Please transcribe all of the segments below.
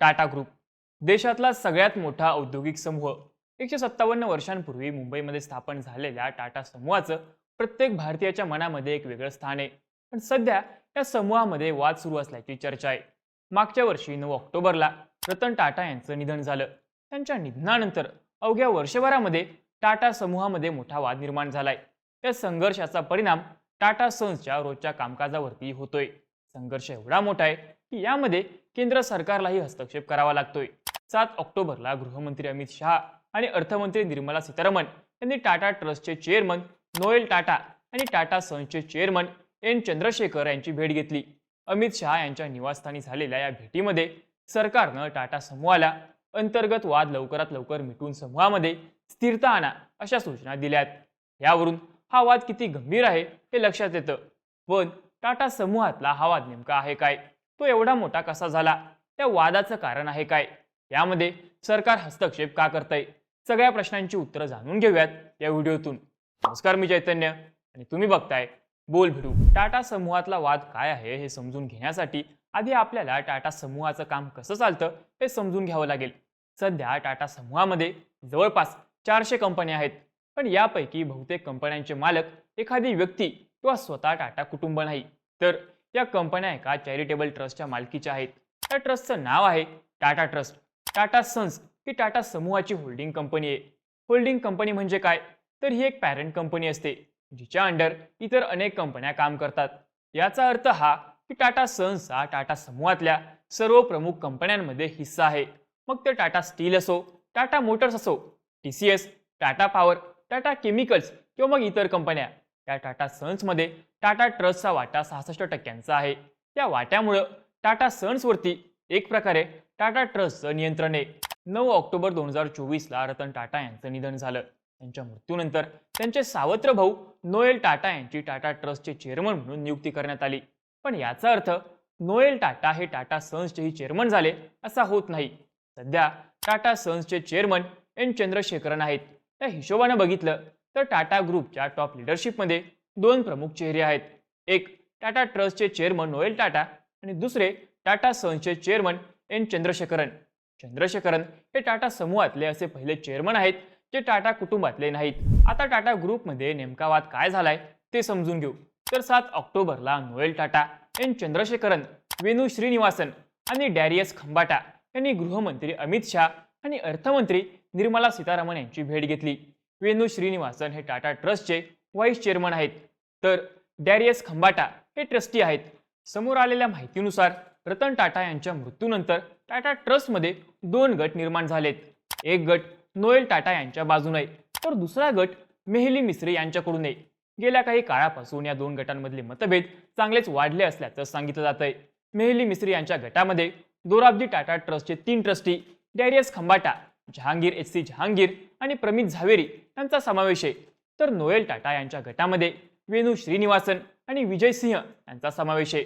Tata group देशातला सगळ्यात मोठा औद्योगिक समूह. एकशे सत्तावन्न वर्षांपूर्वी मुंबईमध्ये स्थापन झालेल्या टाटा समूहाचं प्रत्येक भारतीयाच्या मनामध्ये एक वेगळं स्थान आहे. पण सध्या या समूहामध्ये वाद सुरू असल्याची चर्चा आहे. मागच्या वर्षी नऊ ऑक्टोबरला रतन टाटा यांचं निधन झालं. त्यांच्या निधनानंतर अवघ्या वर्षभरामध्ये टाटा समूहामध्ये मोठा वाद निर्माण झालाय. या संघर्षाचा परिणाम टाटा सन्सच्या रोजच्या कामकाजावरती होतोय. संघर्ष एवढा मोठा आहे की यामध्ये केंद्र सरकारलाही हस्तक्षेप करावा लागतोय. सात ऑक्टोबरला गृहमंत्री अमित शहा आणि अर्थमंत्री निर्मला सीतारामन यांनी टाटा ट्रस्टचे चेअरमन नोएल टाटा आणि टाटा सन्सचे चेअरमन एन चंद्रशेखर यांची भेट घेतली. अमित शहा यांच्या निवासस्थानी झालेल्या या भेटीमध्ये सरकारनं टाटा समूहाला अंतर्गत वाद लवकरात लवकर मिटवून समूहामध्ये स्थिरता आणा अशा सूचना दिल्यात. यावरून हा वाद किती गंभीर आहे हे लक्षात येतं. पण टाटा समूहातला हा वाद नेमका आहे काय? तो एवढा मोठा कसा झाला? त्या वादाचं कारण आहे काय? यामध्ये सरकार हस्तक्षेप का करतंय? सगळ्या प्रश्नांची उत्तरं जाणून घेऊयात या व्हिडिओतून. नमस्कार मी चैतन्य. आणि तुम्ही बघताय बोल भिडू. टाटा समूहातला वाद काय आहे हे समजून घेण्यासाठी आधी आपल्याला टाटा समूहाचं काम कसं चालतं हे समजून घ्यावं लागेल. सध्या टाटा समूहामध्ये जवळपास चारशे कंपन्या आहेत. पण यापैकी बहुतेक कंपन्यांचे मालक एखादी व्यक्ती किंवा स्वतः टाटा कुटुंब नाही. तर या कंपन्या एका चॅरिटेबल ट्रस्टच्या मालकीच्या आहेत. त्या ट्रस्टचं नाव आहे टाटा ट्रस्ट टाटा सन्स ही टाटा समूहाची होल्डिंग कंपनी आहे. होल्डिंग कंपनी म्हणजे काय? तर ही एक पॅरेंट कंपनी असते जिच्या अंडर इतर अनेक कंपन्या काम करतात. याचा अर्थ हा की टाटा सन्स हा टाटा समूहातल्या सर्व प्रमुख कंपन्यांमध्ये हिस्सा आहे. मग ते टाटा स्टील असो टाटा मोटर्स असो T C S Tata power Tata chemicals किंवा मग इतर कंपन्या या टाटा सन्समध्ये टाटा ट्रस्टचा वाटा सहासष्ट टक्क्यांचा आहे. या वाट्यामुळं टाटा सन्सवरती एक प्रकारे टाटा ट्रस्टचं नियंत्रण आहे. नऊ ऑक्टोबर दोन हजार चोवीसला रतन टाटा यांचं निधन झालं. त्यांच्या मृत्यूनंतर त्यांचे सावत्र भाऊ नोएल टाटा यांची टाटा ट्रस्टचे चेअरमन म्हणून नियुक्ती करण्यात आली. पण याचा अर्थ नोएल टाटा हे टाटा सन्सचेही चेअरमन झाले असा होत नाही. सध्या टाटा सन्सचे चेअरमन एन चंद्रशेखरन आहेत. त्या हिशोबानं बघितलं तर टाटा ग्रुपच्या टॉप लिडरशिपमध्ये दोन प्रमुख चेहरे आहेत. एक टाटा ट्रस्टचे चेअरमन नोएल टाटा आणि दुसरे टाटा सन्सचे चेअरमन एन चंद्रशेखरन. चंद्रशेखरन हे टाटा समूहातले असे पहिले चेअरमन आहेत जे टाटा कुटुंबातले नाहीत. आता टाटा ग्रुपमध्ये नेमका वाद काय झालाय ते समजून घेऊ. तर सात ऑक्टोबरला नोएल टाटा एन चंद्रशेखरन वेणू श्रीनिवासन आणि डॅरियस खंबाटा यांनी गृहमंत्री अमित शहा आणि अर्थमंत्री निर्मला सीतारामन यांची भेट घेतली. वेणू श्रीनिवासन हे टाटा ट्रस्टचे व्हाईस चेअरमन आहेत. तर डॅरियस खंबाटा हे ट्रस्टी आहेत. समोर आलेल्या माहितीनुसार रतन टाटा यांच्या मृत्यूनंतर टाटा ट्रस्टमध्ये दोन गट निर्माण झालेत. एक गट नोएल टाटा यांच्या बाजूने तर दुसरा गट मेहली मिस्त्री यांच्याकडून. आहे गेल्या काही काळापासून या दोन गटांमधले मतभेद चांगलेच वाढले असल्याचं सांगितलं जात आहे मेहली मिस्त्री यांच्या गटामध्ये दोराबजी टाटा ट्रस्टचे तीन trustee Darius Khambata Jehangir H C Jehangir आणि प्रमित झावेरी यांचा समावेश आहे. तर नोएल टाटा यांच्या गटामध्ये वेणू श्रीनिवासन आणि विजय सिंह यांचा समावेश आहे.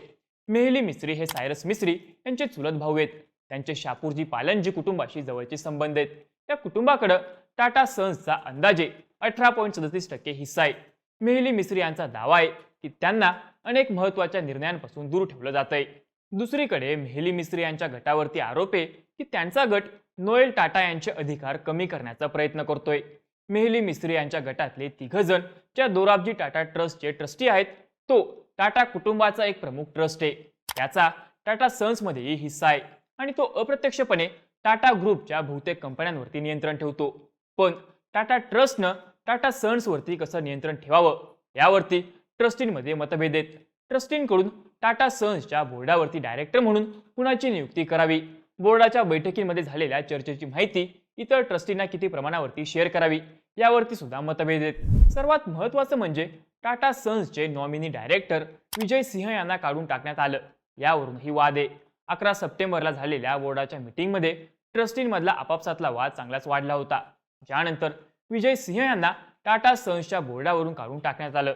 मेहली मिस्त्री हे सायरस मिस्त्री यांचे चुलत भाऊ आहेत. त्यांचे शापूरजी पालनजी कुटुंबाशी जवळचे संबंध आहेत. त्या कुटुंबाकडं टाटा सन्सचा अंदाजे अठरा पॉईंट सदतीस टक्के हिस्सा आहे. मेहली मिस्त्री यांचा दावा आहे की त्यांना अनेक महत्त्वाच्या निर्णयांपासून दूर ठेवलं जात आहे. दुसरीकडे मेहली मिस्त्री यांच्या गटावरती आरोप आहे की त्यांचा गट नोएल टाटा यांचे अधिकार कमी करण्याचा प्रयत्न करतोय. मेहली मिस्त्री यांच्या गटातले तिघ जण ज्या दोराबजी टाटा ट्रस्टचे ट्रस्टी आहेत तो टाटा कुटुंबाचा एक प्रमुख ट्रस्ट आहे. त्याचा टाटा सन्समध्येही हिस्सा आहे आणि तो अप्रत्यक्षपणे टाटा ग्रुपच्या बहुतेक कंपन्यांवरती नियंत्रण ठेवतो. पण टाटा ट्रस्टनं टाटा सन्सवरती कसं नियंत्रण ठेवावं? यावरती ट्रस्टींमध्ये मतभेद आहेत. ट्रस्टींकडून टाटा सन्सच्या बोर्डावरती डायरेक्टर म्हणून कुणाची नियुक्ती करावी? बोर्डाच्या बैठकीमध्ये झालेल्या चर्चेची माहिती इतर ट्रस्टींना किती प्रमाणावरती शेअर करावी यावरती सुद्धा मतभेद आहेत. सर्वात महत्त्वाचं म्हणजे टाटा सन्सचे नॉमिनी डायरेक्टर विजय सिंह यांना काढून टाकण्यात आलं. यावरूनही वाद आहे. अकरा सप्टेंबरला झालेल्या बोर्डाच्या मिटिंगमध्ये ट्रस्टींमधला आपापसातला वाद चांगलाच वाढला होता. ज्यानंतर विजय सिंह यांना टाटा सन्सच्या बोर्डावरून काढून टाकण्यात आलं.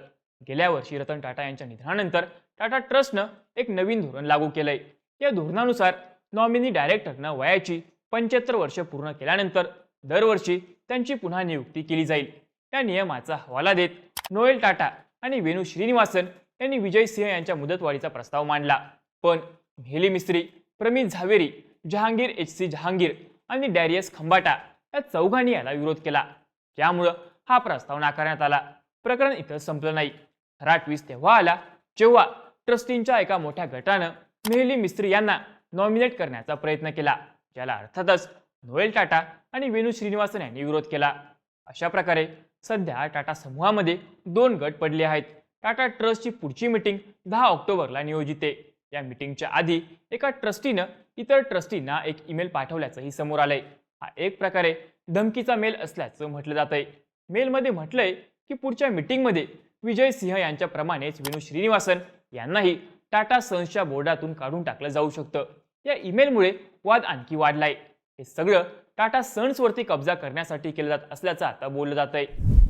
गेल्या वर्षी रतन टाटा यांच्या निधनानंतर टाटा ट्रस्टनं एक नवीन धोरण लागू केलंय. या धोरणानुसार नॉमिनी डायरेक्टरनं वयाची पंच्याहत्तर वर्ष पूर्ण केल्यानंतर दरवर्षी त्यांची पुन्हा नियुक्ती केली जाईल. या नियमाचा हवाला देत नोएल टाटा आणि वेणू श्रीनिवासन यांनी विजय सिंह यांच्या मुदतवाढीचा प्रस्ताव मांडला. पण Haley Mistry Pramit Jhaveri Jehangir H C Jehangir आणि डॅरियस खंबाटा या चौघांनी याला विरोध केला. त्यामुळं हा प्रस्ताव नाकारण्यात आला. प्रकरण इथं संपलं नाही. खरा ट्विस्ट तेव्हा आला जेव्हा ट्रस्टींच्या एका मोठ्या गटानं मेहली मिस्त्री यांना नॉमिनेट करण्याचा प्रयत्न केला. ज्याला अर्थातच नोएल टाटा आणि वेणू श्रीनिवासन यांनी विरोध केला. अशा प्रकारे सध्या टाटा समूहामध्ये दोन गट पडले आहेत. टाटा ट्रस्टची पुढची मिटिंग दहा ऑक्टोबरला नियोजित आहे. या मिटिंगच्या आधी एका ट्रस्टीनं इतर ट्रस्टींना एक ईमेल पाठवल्याचंही समोर आलंय. हा एक प्रकारे धमकीचा मेल असल्याचं म्हटलं जात आहे मेलमध्ये म्हटलंय की पुढच्या मिटिंगमध्ये विजय सिंह यांच्याप्रमाणेच वेणू श्रीनिवासन यांनाही टाटा सन्सच्या बोर्डातून काढून टाकलं जाऊ शकतं. या ईमेलमुळे वाद आणखी वाढलाय. हे सगळं टाटा सन्सवरती कब्जा करण्यासाठी केलं जात असल्याचं आता बोललं जात आहे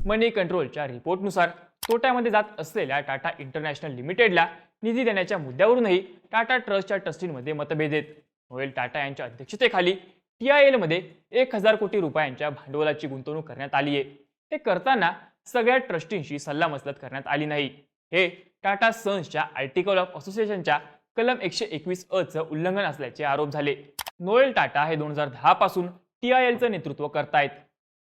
मनी कंट्रोलच्या रिपोर्टनुसार तोट्यामध्ये जात असलेल्या टाटा इंटरनॅशनल लिमिटेडला निधी देण्याच्या मुद्द्यावरूनही टाटा ट्रस्टच्या ट्रस्टींमध्ये मतभेद आहेत. नोएल टाटा यांच्या अध्यक्षतेखाली टी आय एलमध्ये एक हजार कोटी रुपयांच्या भांडवलाची गुंतवणूक करण्यात आली आहे. हे करताना सगळ्या ट्रस्टींशी सल्लामसलत करण्यात आली नाही. हे टाटा सन्सच्या आर्टिकल ऑफ असोसिएशनच्या कलम एकशे एकवीस अ उल्लंघन असल्याचे आरोप झाले. नोएल टाटा हे दोन हजार दहा पासून टी आय एलचं नेतृत्व करतायत.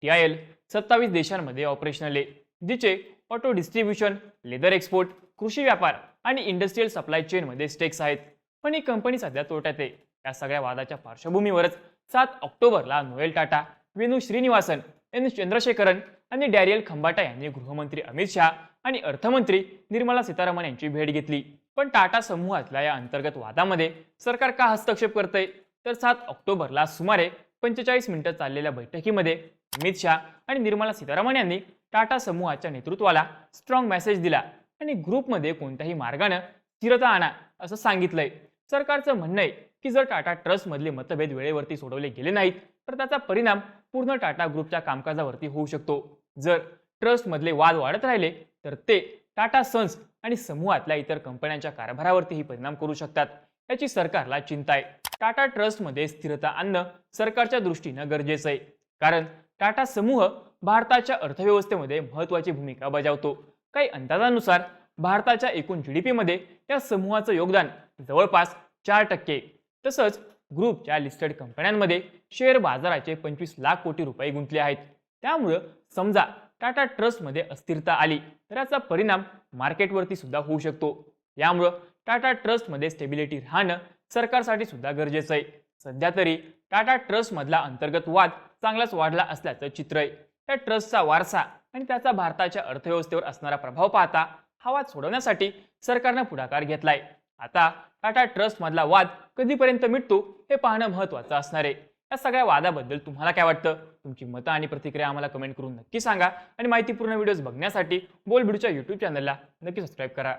टी आय एल सत्तावीस देशांमध्ये ऑपरेशनल आहे जिचे ऑटो डिस्ट्रीब्युशन लेदर एक्सपोर्ट कृषी व्यापार आणि इंडस्ट्रीयल सप्लाय चेनमध्ये स्टेक्स आहेत. पण ही कंपनी सध्या तोट्यात आहे. या सगळ्या वादाच्या पार्श्वभूमीवरच सात ऑक्टोबरला नोएल टाटा वेणू श्रीनिवासन एन चंद्रशेखरन आणि डॅरियल खंबाटा यांनी गृहमंत्री अमित शहा आणि अर्थमंत्री निर्मला सीतारामन यांची भेट घेतली. पण टाटा समूहातल्या या अंतर्गत वादामध्ये सरकार का हस्तक्षेप करतंय? तर सात ऑक्टोबरला सुमारे पंचेचाळीस मिनिटं चाललेल्या बैठकीमध्ये अमित शहा आणि निर्मला सीतारामन यांनी टाटा समूहाच्या नेतृत्वाला स्ट्रॉंग मेसेज दिला आणि ग्रुपमध्ये कोणत्याही मार्गानं स्थिरता आणा असं सांगितलंय. सरकारचं म्हणणं आहे की जर टाटा ट्रस्टमधले मतभेद वेळेवरती सोडवले गेले नाहीत तर त्याचा परिणाम पूर्ण टाटा ग्रुपच्या कामकाजावरती होऊ शकतो. जर ट्रस्टमधले वाद वाढत राहिले तर ते टाटा सन्स आणि समूहातल्या इतर कंपन्यांच्या कारभारावरतीही परिणाम करू शकतात. याची सरकारला चिंता आहे. टाटा ट्रस्टमध्ये स्थिरता आणणं सरकारच्या दृष्टीनं गरजेचं आहे. कारण टाटा समूह भारताच्या अर्थव्यवस्थेमध्ये महत्त्वाची भूमिका बजावतो. काही अंदाजानुसार भारताच्या एकूण जी डी पीमध्ये या समूहाचं योगदान जवळपास चार टक्के तसंच ग्रुपच्या लिस्टेड कंपन्यांमध्ये शेअर बाजाराचे पंचवीस लाख कोटी रुपये गुंतले आहेत. त्यामुळं समजा टाटा ट्रस्टमध्ये अस्थिरता आली तर याचा परिणाम मार्केटवरती सुद्धा होऊ शकतो. यामुळं टाटा ट्रस्टमध्ये स्टेबिलिटी राहणं सरकारसाठी सुद्धा गरजेचं आहे. सध्या तरी टाटा ट्रस्टमधला अंतर्गत वाद चांगलाच वाढला असल्याचं चित्र आहे. त्या ट्रस्टचा वारसा आणि त्याचा भारताच्या अर्थव्यवस्थेवर असणारा प्रभाव पाहता हा वाद सोडवण्यासाठी सरकारनं पुढाकार घेतलाय. आता टाटा ट्रस्टमधला वाद कधीपर्यंत मिटतो हे पाहणं महत्त्वाचं असणार आहे. या सगळ्या वादाबद्दल तुम्हाला काय वाटतं? तुमची मतं आणि प्रतिक्रिया आम्हाला कमेंट करून नक्की सांगा. आणि माहितीपूर्ण व्हिडिओज बघण्यासाठी बोलबिडूच्या यूट्यूब चॅनलला नक्की सबस्क्राईब करा.